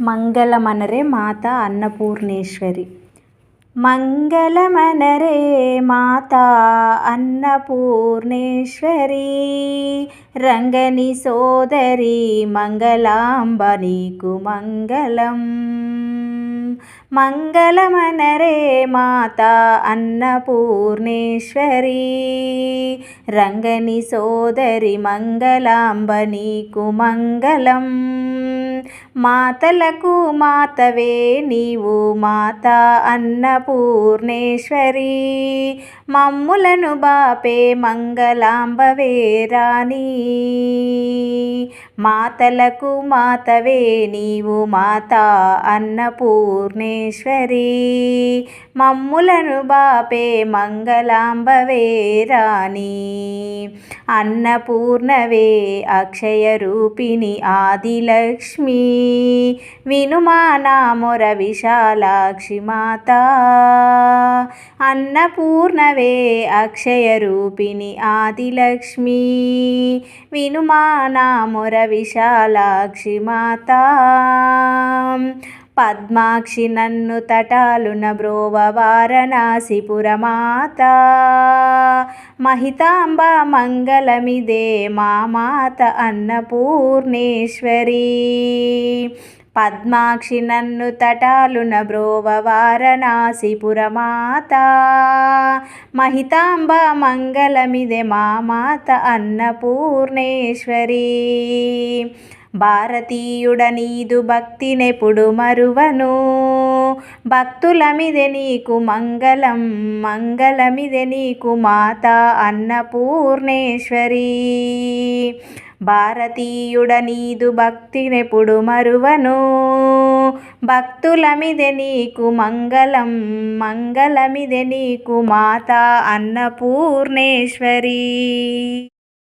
మంగళమనరే మాత అన్నపూర్ణేశ్వరి. మంగళమనరే మాత అన్నపూర్ణేశ్వరి. రంగని సోదరి మంగళాంబ నీకు మంగళం. మంగళమనరే మాత అన్నపూర్ణేశ్వరి. రంగని సోదరి మంగళాంబ నీకు మంగళం మాతలకు మాతవే నీవు మాత అన్నపూర్ణేశ్వరి. మమ్ములను బాపే మంగళాంబవే రాణి. మాతలకు మాతవే నీవు మాత అన్నపూర్ణేశ్వరి మమ్ములను బాపే మంగళాంబవే రాణి. అన్నపూర్ణవే అక్షయ రూపిణి ఆదిలక్ష్మి వినుమానామొర విశాలాక్షి మాత. అన్నపూర్ణవే అక్షయ రూపిణి ఆదిలక్ష్మి వినుమానామొర విశాలాక్షి మాత. పద్మాక్షి నన్ను తటాలున బ్రోవ వారణాసిపురమాత. మహితాంబ మంగళమిదే మా మాత అన్నపూర్ణేశ్వరి. పద్మాక్షి నన్ను తటాలున బ్రోవ వారణాసిపురమాత. మహితాంబ మంగళమిదే మా మాత అన్నపూర్ణేశ్వరి. భారతీయుడ నీదు భక్తినెప్పుడు మరువను. భక్తులమిదే నీకు మంగళం మంగళమిదే నీకు మాత అన్నపూర్ణేశ్వరి. భారతీయుడ నీదు భక్తినెప్పుడు మరువను. భక్తులమిదే నీకు మంగళం మంగళమిదే నీకు మాత అన్నపూర్ణేశ్వరి.